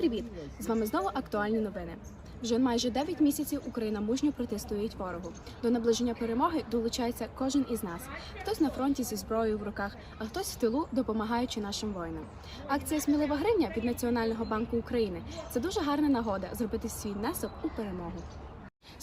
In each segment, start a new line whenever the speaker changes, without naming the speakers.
Привіт! З вами знову актуальні новини. Вже майже 9 місяців Україна мужньо протистоїть ворогу. До наближення перемоги долучається кожен із нас. Хтось на фронті зі зброєю в руках, а хтось в тилу, допомагаючи нашим воїнам. Акція Смілива гривня від Національного банку України це дуже гарна нагода зробити свій внесок у перемогу.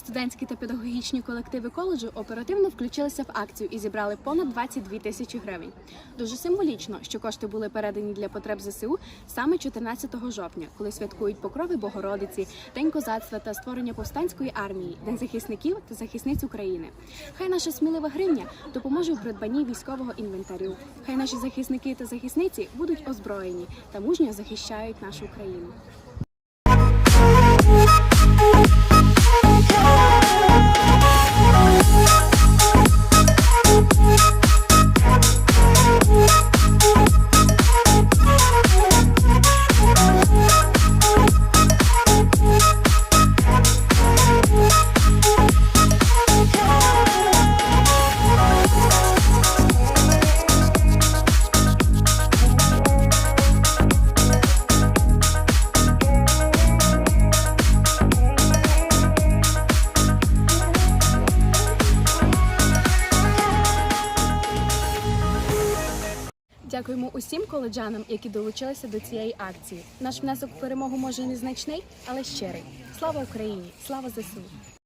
Студентські та педагогічні колективи коледжу оперативно включилися в акцію і зібрали понад 22 тисячі гривень. Дуже символічно, що кошти були передані для потреб ЗСУ саме 14 жовтня, коли святкують покрови Богородиці, День козацтва та створення повстанської армії, День захисників та захисниць України. Хай наша смілива гривня допоможе у придбанні військового інвентарю. Хай наші захисники та захисниці будуть озброєні та мужньо захищають нашу країну. Дякуємо усім коледжанам, які долучилися до цієї акції. Наш внесок в перемогу може і незначний, але щирий. Слава Україні! Слава ЗСУ!